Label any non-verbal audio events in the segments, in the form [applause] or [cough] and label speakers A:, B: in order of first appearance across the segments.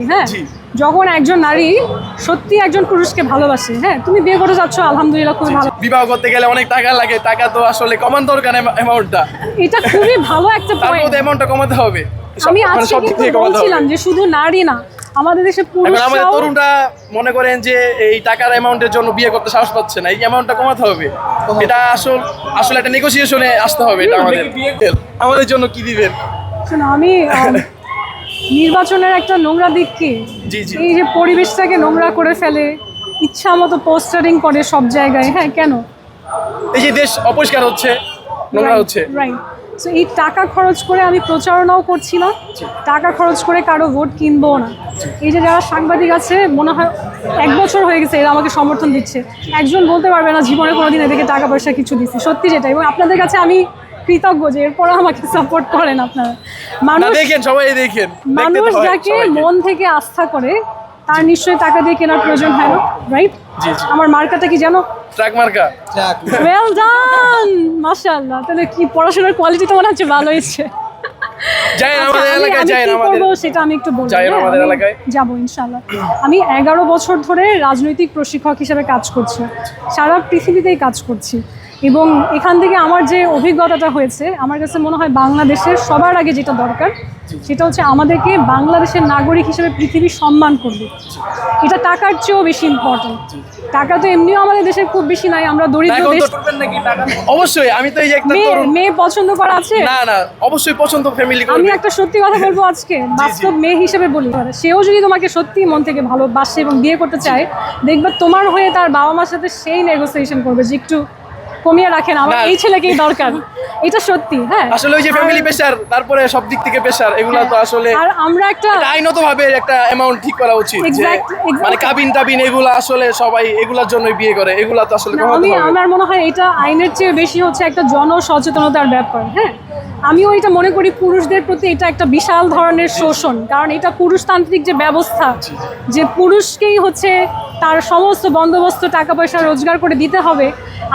A: হ্যাঁ? যখন একজন নারী সত্যি একজন পুরুষকে ভালোবাসে হ্যাঁ? তুমি বিয়ে করে যাচ্ছ আলহামদুলিল্লাহ খুবই ভালো।
B: বিবাহ করতে গেলে অনেক টাকা লাগে টাকা তো আসলে কমান দরকার অ্যামাউন্টটা
A: এটা খুবই ভালো একটা
B: তারপর
A: পয়েন্ট
B: অ্যামাউন্টটা কমাতে হবে।
A: আমি
B: মানে
A: আজকে কিন্তু বলছিলাম যে শুধু নারী না আমাদের দেশে
B: এখন আমাদের তরুণরা মনে করেন যে এই টাকার অ্যামাউন্টের জন্য বিয়ে করতে সাহস পাচ্ছে না এই অ্যামাউন্টটা কমাতে হবে। এটা আসল আসলে একটা নেগোসিয়েশনে আসতে হবে এটা আমাদের আমাদের জন্য কি দিবেন?
A: শোনো আম, [laughs] নির্বাচনের একটা নোংরা দিক কি?
B: জি, জি।
A: এই যে পরিবেশটাকে নোংরা করে ফেলে ইচ্ছা মতো পোস্টারিং করে সব জায়গায় হ্যাঁ কেন?
B: এই যে দেশ অপরিষ্কার হচ্ছে নোংরা হচ্ছে।
A: রাইট সো এই টাকা খরচ করে আমি প্রচারণাও করছি না টাকা খরচ করে কারও ভোট কিনবো না। এই যে যারা সাংবাদিক আছে মনে হয় এক বছর হয়ে গেছে এরা আমাকে সমর্থন দিচ্ছে। একজন বলতে পারবে না জীবনে কোনোদিন এদেরকে টাকা পয়সা কিছু দিচ্ছে। সত্যি যেটা এবং আপনাদের কাছে আমি কৃতজ্ঞ যে এরপরও আমাকে সাপোর্ট করেন আপনারা। মানুষ
B: দেখেন সবাই দেখেন।
A: মানুষ যাকে মন থেকে আস্থা করে তার নিশ্চয়ই টাকা দিয়ে কেনার প্রয়োজন হয় না রাইট
B: জি, জি।
A: আমার মার্কাটা কি জানো?
B: ট্রাক মার্কা
A: ওয়েল ডান মাশাআল্লাহ তাহলে কি পড়াশোনার কোয়ালিটি তো মনে হচ্ছে ভালো হয়েছে।
B: যাই
A: আচ্ছা, সেটা আমি একটু বলব হ্যাঁ,
B: আমাদের
A: আমি
B: এলাকায়।
A: যাব ইনশাআল্লাহ। আমি এগারো বছর ধরে রাজনৈতিক প্রশিক্ষক হিসেবে কাজ করছি। সারা পৃথিবীতেই কাজ করছি। এবং এখান থেকে আমার যে অভিজ্ঞতাটা হয়েছে আমার কাছে মনে হয় বাংলাদেশের সবার আগে যেটা দরকার সেটা হচ্ছে আমাদেরকে বাংলাদেশের নাগরিক হিসেবে পৃথিবী সম্মান করবে। এটা টাকার চেয়েও বেশি ইম্পর্টেন্ট টাকা তো এমনিও আমাদের দেশের খুব বেশি নাই আমরা দরিদ্র দেশ।
B: অবশ্যই আমি তো এই একটা
A: মেয়ে মেয়ে পছন্দ করা আছে?
B: না না অবশ্যই পছন্দ ফ্যামিলি
A: আমি একটা সত্যি কথা [laughs] বলব আজকে বাস্তব মেয়ে হিসেবে বলি সেও যদি তোমাকে সত্যি মন থেকে ভালোবাসে এবং বিয়ে করতে চায় দেখবে তোমার হয়ে তার বাবা মার সাথে সেই নেগোসিয়েশন করবে যে একটু কমিয়ে রাখেন আমার এই ছেলেকেই দরকার। এটা সত্যি হ্যাঁ।
B: আসলে ওই যে ফ্যামিলি প্রেশার তারপরে সব দিক থেকে প্রেশার এগুলা তো আসলে
A: আর আমরা একটা
B: আইনত ভাবে একটা অ্যামাউন্ট ঠিক করা উচিত. মানে কাবিন টাবিন এগুলা আসলে সবাই এগুলার জন্যই বিয়ে করে এগুলা তো আসলে
A: আমি আমার মনে হয় এটা আইনের চেয়ে বেশি হচ্ছে একটা জনসচেতনতার ব্যাপার হ্যাঁ। আমিও এটা মনে করি পুরুষদের প্রতি এটা একটা বিশাল ধরনের শোষণ কারণ এটা পুরুষতান্ত্রিক যে ব্যবস্থা যে পুরুষকেই হচ্ছে তার সমস্ত বন্দোবস্ত টাকা পয়সা রোজগার করে দিতে হবে।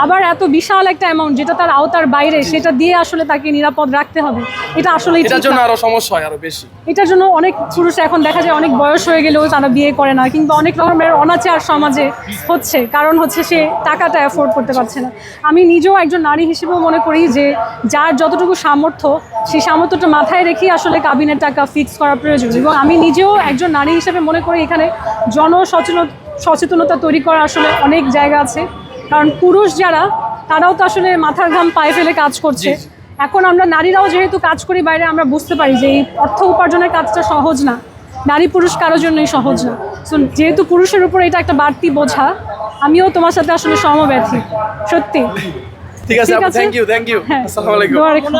A: আবার এত বিশাল একটা অ্যামাউন্ট যেটা তার আওতার বাইরে সেটা দিয়ে আসলে তাকে নিরাপদ রাখতে হবে। এটা আসলে
B: এটার জন্য আরও সমস্যা হয় আরও বেশি।
A: এটার জন্য অনেক পুরুষ এখন দেখা যায় অনেক বয়স হয়ে গেলেও তারা বিয়ে করে না কিংবা অনেক রকমের অনাচার সমাজে হচ্ছে কারণ হচ্ছে সে টাকাটা অ্যাফোর্ড করতে পারছে না। আমি নিজেও একজন নারী হিসেবেও মনে করি যে যার যতটুকু সামর্থ্য সেই সামর্থ্যটা মাথায় রেখেই আসলে কাবিনের টাকা ফিক্স করা প্রয়োজন। এবং আমি নিজেও একজন নারী হিসেবে মনে করি এখানে জনসচেতন সচেতনতা তৈরি করা আসলে অনেক জায়গা আছে। কারণ পুরুষ যারা তারাও তো আসলে মাথার ঘাম পায়ে ফেলে কাজ করছে। এখন আমরা নারীরাও যেহেতু কাজ করি বাইরে আমরা বুঝতে পারি যে এই অর্থ উপার্জনের কাজটা সহজ না। নারী পুরুষ কারোর জন্যই সহজ না। সো যেহেতু পুরুষের উপর এটা একটা বাড়তি বোঝা আমিও তোমার সাথে আসলে সমব্যথী। সত্যি।
B: ঠিক আছে আপু থ্যাংক ইউ থ্যাংক ইউ
A: হ্যাঁ।
B: আসসালামু আলাইকুম।
A: দোয়া রেখো।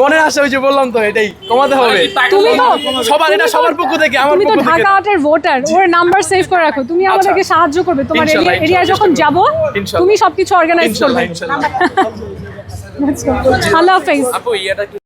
B: মনে আশা ওই যে বললাম তো এটাই। কমাতে হবে।
A: তুমি তো
B: সবার এটা সবার পক্ষ থেকে আমার পক্ষ থেকে।
A: তুমি তো ঢাকা আটের ভোটার ওর নাম্বার সেভ করে রাখো। তুমি আমাদেরকে সাহায্য করবে। তোমার
B: এরিয়া
A: এরিয়ায় যখন যাব তুমি সবকিছু অর্গানাইজ করবে। ইনশাআল্লাহ ইনশাআল্লাহ. আল্লাহ হাফেজ।
C: আপু ইয়াটা কি